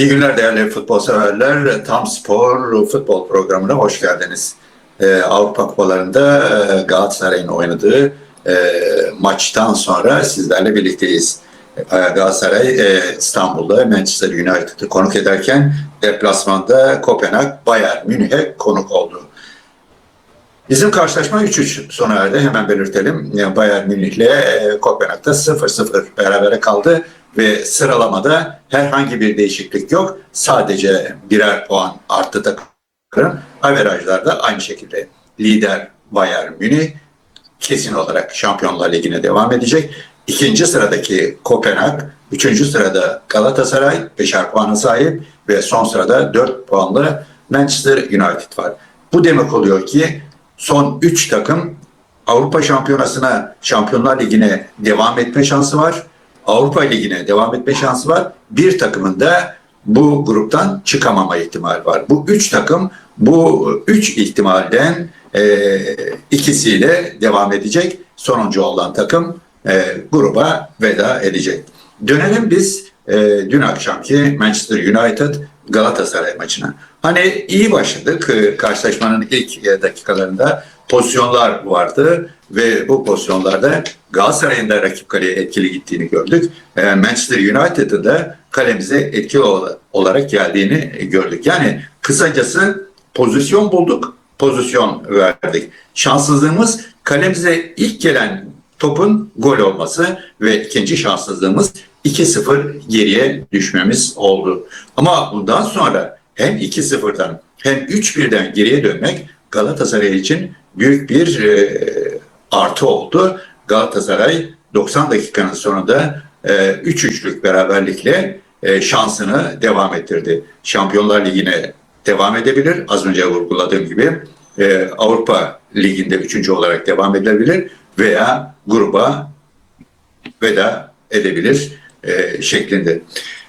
İyi günler değerli futbol severler. Tam Spor futbol programına hoş geldiniz. Ee, Avrupa Kupalarında e, Galatasaray'ın oynadığı e, maçtan sonra sizlerle birlikteyiz. E, Galatasaray e, İstanbul'da Manchester United'ı konuk ederken deplasmanda Kopenhag Bayern Münih'e konuk oldu. Bizim karşılaşma 3-3 sona erdi. Hemen belirtelim. Yani Bayern Münih'le e, Kopenhag'da 0-0 berabere kaldı ve sıralamada herhangi bir değişiklik yok. Sadece birer puan arttı takımın. Averajlarda aynı şekilde lider Bayern Münih kesin olarak Şampiyonlar Ligi'ne devam edecek. İkinci sıradaki Kopenhag, üçüncü sırada Galatasaray beşer puana sahip ve son sırada dört puanlı Manchester United var. Bu demek oluyor ki son üç takım Avrupa Şampiyonası'na, Şampiyonlar Ligi'ne devam etme şansı var. Avrupa Ligi'ne devam etme şansı var. Bir takımın da bu gruptan çıkamama ihtimali var. Bu üç takım bu üç ihtimalden e, ikisiyle devam edecek. Sonuncu olan takım e, gruba veda edecek. Dönelim biz e, dün akşamki Manchester United Galatasaray maçına. Hani iyi başladık. E, karşılaşmanın ilk e, dakikalarında pozisyonlar vardı ve bu pozisyonlarda Galatasaray'ın da rakip kaleye etkili gittiğini gördük. E, Manchester United'ın da kalemize etkili olarak geldiğini gördük. Yani kısacası pozisyon bulduk, pozisyon verdik. Şanssızlığımız kalemize ilk gelen topun gol olması ve ikinci şanssızlığımız 2-0 geriye düşmemiz oldu. Ama bundan sonra hem 2-0'dan hem 3-1'den geriye dönmek Galatasaray için büyük bir e, artı oldu. Galatasaray 90 dakikanın sonunda e, 3-3'lük beraberlikle e, şansını devam ettirdi. Şampiyonlar Ligi'ne devam edebilir. Az önce vurguladığım gibi e, Avrupa Ligi'nde üçüncü olarak devam edebilir veya gruba veda edebilir e, şeklinde.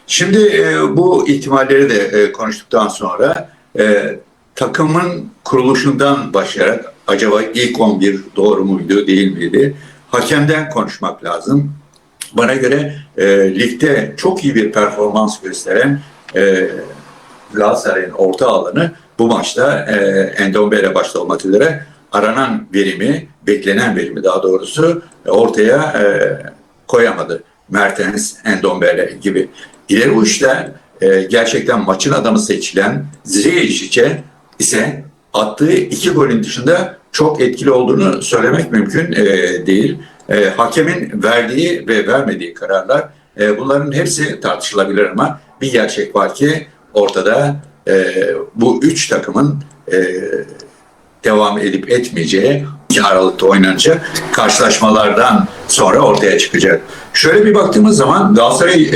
Şimdi e, bu ihtimalleri de e, konuştuktan sonra e, takımın kuruluşundan başlayarak acaba ilk 11 doğru muydu değil miydi? Hakemden konuşmak lazım. Bana göre e, ligde çok iyi bir performans gösteren e, Galatasaray'ın orta alanı bu maçta e, Endombele başta olmak üzere aranan verimi, beklenen verimi daha doğrusu ortaya e, koyamadı. Mertens, Endombele gibi. İleri uçta e, gerçekten maçın adamı seçilen Ziyech'e ise attığı iki golün dışında çok etkili olduğunu söylemek mümkün e, değil. E, hakemin verdiği ve vermediği kararlar e, bunların hepsi tartışılabilir ama bir gerçek var ki ortada e, bu üç takımın e, devam edip etmeyeceği 2 Aralık'ta oynanacak karşılaşmalardan sonra ortaya çıkacak. Şöyle bir baktığımız zaman Galatasaray e,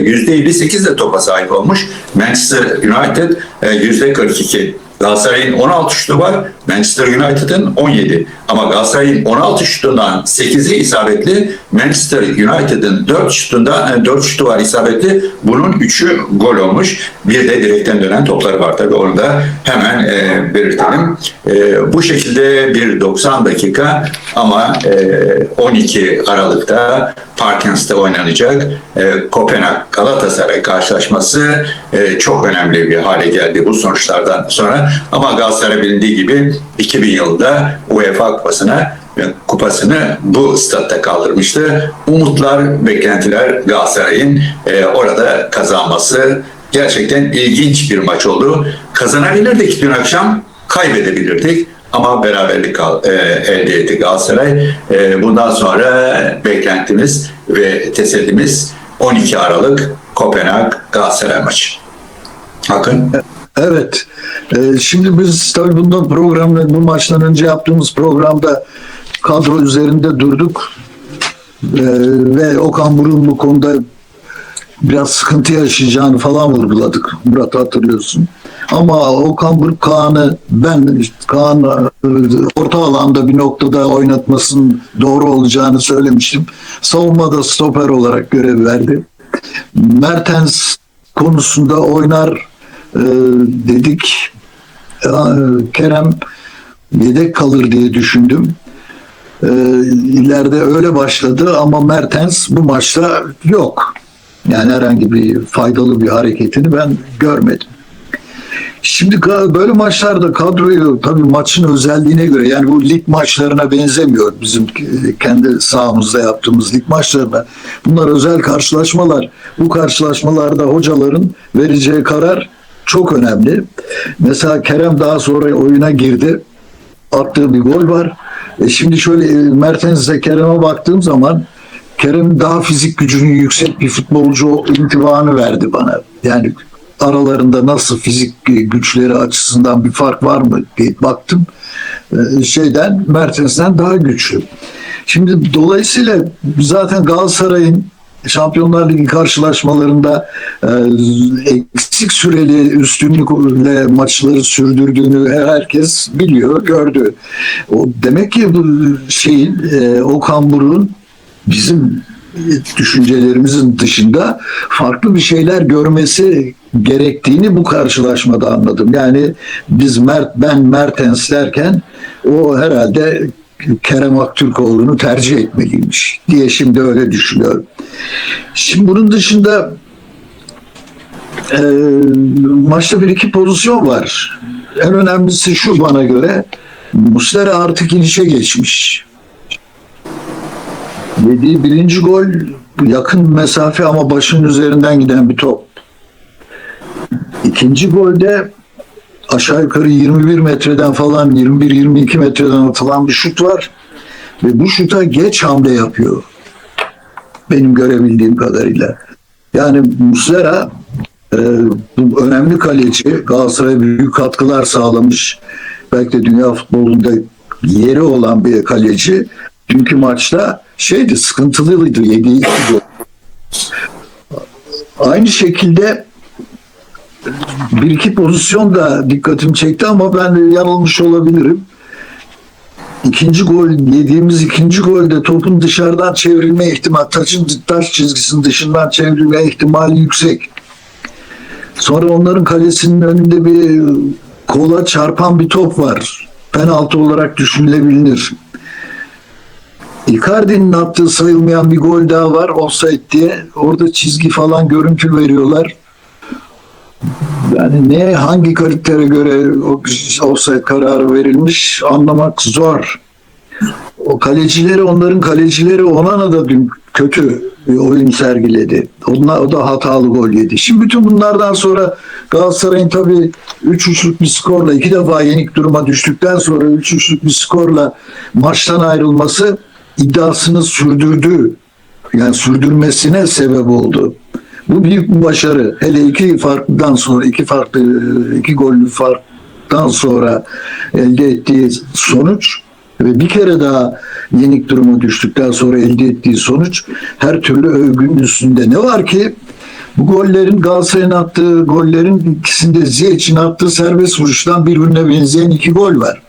%58 de topa sahip olmuş. Manchester United e, %42. Galatasaray'ın 16 şutu var, Manchester United'ın 17. Ama Galatasaray'ın 16 şutundan 8'i isabetli, Manchester United'ın 4 şutundan 4 şutu var isabetli. Bunun 3'ü gol olmuş. Bir de direkten dönen topları var tabii onu da hemen e, belirtelim. E, bu şekilde bir 90 dakika ama e, 12 Aralık'ta Parkens'te oynanacak e, Kopenhag Galatasaray karşılaşması e, çok önemli bir hale geldi bu sonuçlardan sonra. Ama Galatasaray bilindiği gibi 2000 yılında UEFA kupasına kupasını bu statta kaldırmıştı. Umutlar, beklentiler Galatasaray'ın e, orada kazanması gerçekten ilginç bir maç oldu. Kazanabilirdik dün akşam, kaybedebilirdik ama beraberlik e, elde etti Galatasaray. E, bundan sonra beklentimiz ve tesellimiz 12 Aralık Kopenhag Galatasaray maçı. Hakkın. Evet. Ee, şimdi biz tabii bundan programda bu maçtan önce yaptığımız programda kadro üzerinde durduk. Ee, ve Okan Burun bu konuda biraz sıkıntı yaşayacağını falan vurguladık. Murat hatırlıyorsun. Ama Okan Buruk Kaan'ı ben Kaan e, orta alanda bir noktada oynatmasının doğru olacağını söylemiştim. Savunmada stoper olarak görev verdi. Mertens konusunda oynar e, dedik. Kerem yedek kalır diye düşündüm. E, ileride öyle başladı ama Mertens bu maçta yok. Yani herhangi bir faydalı bir hareketini ben görmedim. Şimdi böyle maçlarda kadroyu tabii maçın özelliğine göre yani bu lig maçlarına benzemiyor bizim kendi sahamızda yaptığımız lig maçlarına. Bunlar özel karşılaşmalar. Bu karşılaşmalarda hocaların vereceği karar çok önemli. Mesela Kerem daha sonra oyuna girdi. Attığı bir gol var. E şimdi şöyle e, Mertens'e Kerem'e baktığım zaman Kerem daha fizik gücünün yüksek bir futbolcu intibanı verdi bana. Yani aralarında nasıl fizik güçleri açısından bir fark var mı diye baktım. Ee, Şeyden Mertens'ten daha güçlü. Şimdi dolayısıyla zaten Galatasaray'ın Şampiyonlar Ligi karşılaşmalarında e, eksik süreli üstünlükle maçları sürdürdüğünü herkes biliyor, gördü. O demek ki bu şeyin e, Okan Buruk'un bizim düşüncelerimizin dışında farklı bir şeyler görmesi gerektiğini bu karşılaşmada anladım. Yani biz Mert ben Mertens derken o herhalde Kerem Aktürkoğlu'nu tercih etmeliymiş diye şimdi öyle düşünüyorum. Şimdi bunun dışında e, maçta bir iki pozisyon var. En önemlisi şu bana göre Muslera artık inişe geçmiş. Yediği birinci gol yakın mesafe ama başın üzerinden giden bir top. İkinci golde aşağı yukarı 21 metreden falan 21-22 metreden atılan bir şut var. Ve bu şuta geç hamle yapıyor. Benim görebildiğim kadarıyla. Yani Muslera e, bu önemli kaleci Galatasaray'a büyük katkılar sağlamış. Belki de dünya futbolunda yeri olan bir kaleci. Dünkü maçta şeydi sıkıntılıydı yediği. Aynı şekilde bir iki pozisyon da dikkatimi çekti ama ben yanılmış olabilirim. İkinci gol yediğimiz ikinci golde topun dışarıdan çevrilme ihtimali, taçın taş çizgisinin dışından çevrilme ihtimali yüksek. Sonra onların kalesinin önünde bir kola çarpan bir top var. Penaltı olarak düşünülebilir. Icardi'nin attığı sayılmayan bir gol daha var offside diye. Orada çizgi falan görüntü veriyorlar. Yani ne hangi kritere göre o offside kararı verilmiş anlamak zor. O kalecileri onların kalecileri Onana da dün kötü oyun sergiledi. Onlar, o da hatalı gol yedi. Şimdi bütün bunlardan sonra Galatasaray'ın tabii 3-3'lük bir skorla iki defa yenik duruma düştükten sonra 3-3'lük bir skorla maçtan ayrılması iddiasını sürdürdü. Yani sürdürmesine sebep oldu. Bu büyük bir başarı. Hele iki farklıdan sonra, iki farklı, iki gollü farktan sonra elde ettiği sonuç ve bir kere daha yenik duruma düştükten sonra elde ettiği sonuç her türlü övgünün üstünde. Ne var ki bu gollerin Galatasaray'ın attığı gollerin ikisinde Ziyech'in attığı serbest vuruştan birbirine benzeyen iki gol var.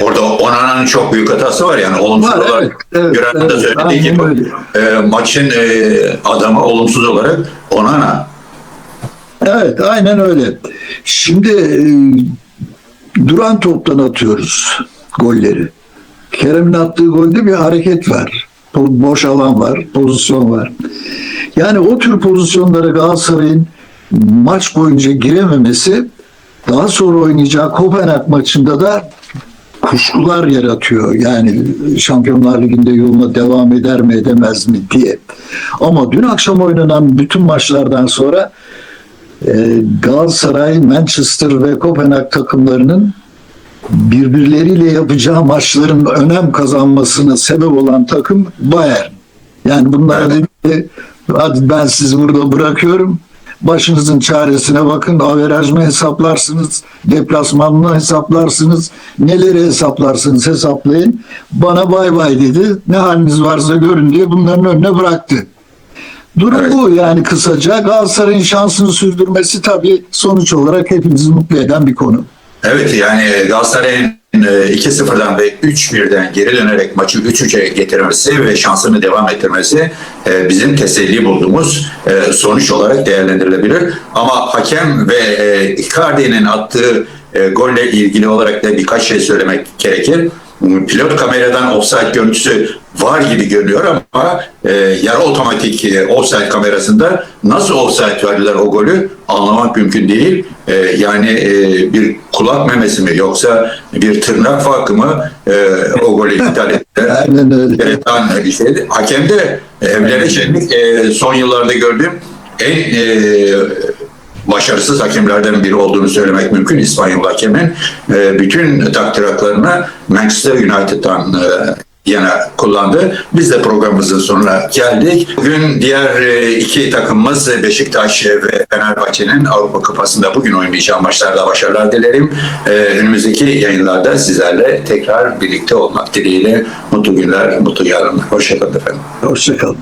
Orada Onana'nın çok büyük hatası var yani olumsuz Var, olarak evet, evet, Gören de evet, söylediği gibi öyle. e, maçın e, adamı olumsuz olarak Onana. Evet aynen öyle. Şimdi e, duran toptan atıyoruz golleri. Kerem'in attığı golde bir hareket var. Boş alan var, pozisyon var. Yani o tür pozisyonlara Galatasaray'ın maç boyunca girememesi daha sonra oynayacağı Kopenhag maçında da kuşkular yaratıyor. Yani Şampiyonlar Ligi'nde yoluna devam eder mi edemez mi diye. Ama dün akşam oynanan bütün maçlardan sonra e, Galatasaray, Manchester ve Kopenhag takımlarının birbirleriyle yapacağı maçların önem kazanmasına sebep olan takım Bayern. Yani bunlara dedi hadi ben sizi burada bırakıyorum. Başınızın çaresine bakın. Averaj mı hesaplarsınız? Deplasman mı hesaplarsınız? Neleri hesaplarsınız hesaplayın. Bana bay bay dedi. Ne haliniz varsa görün diye bunların önüne bıraktı. Durum Evet. bu yani kısaca. Galatasaray'ın şansını sürdürmesi tabii sonuç olarak hepimizi mutlu eden bir konu. Evet yani Galatasaray'ın e, 2-0'dan ve 3-1'den geri dönerek maçı 3-3'e getirmesi ve şansını devam ettirmesi e, bizim teselli bulduğumuz e, sonuç olarak değerlendirilebilir. Ama hakem ve e, Icardi'nin attığı e, golle ilgili olarak da birkaç şey söylemek gerekir. Pilot kameradan offside görüntüsü var gibi görünüyor ama e, yarı otomatik e, offside kamerasında nasıl offside verdiler o golü anlamak mümkün değil. E, yani e, bir kulak memesi mi yoksa bir tırnak farkı mı e, o golü iptal ettiler. Bir şeydi. Hakem de Evleri Şenlik e, son yıllarda gördüğüm en e, başarısız hakemlerden biri olduğunu söylemek mümkün. İspanyol hakemin e, bütün takdiratlarını Manchester United'dan e, yana kullandı. Biz de programımızın sonuna geldik. Bugün diğer e, iki takımımız Beşiktaş ve Fenerbahçe'nin Avrupa Kupası'nda bugün oynayacağı maçlarda başarılar dilerim. E, önümüzdeki yayınlarda sizlerle tekrar birlikte olmak dileğiyle mutlu günler, mutlu yarınlar. Hoşçakalın efendim. Hoşçakalın.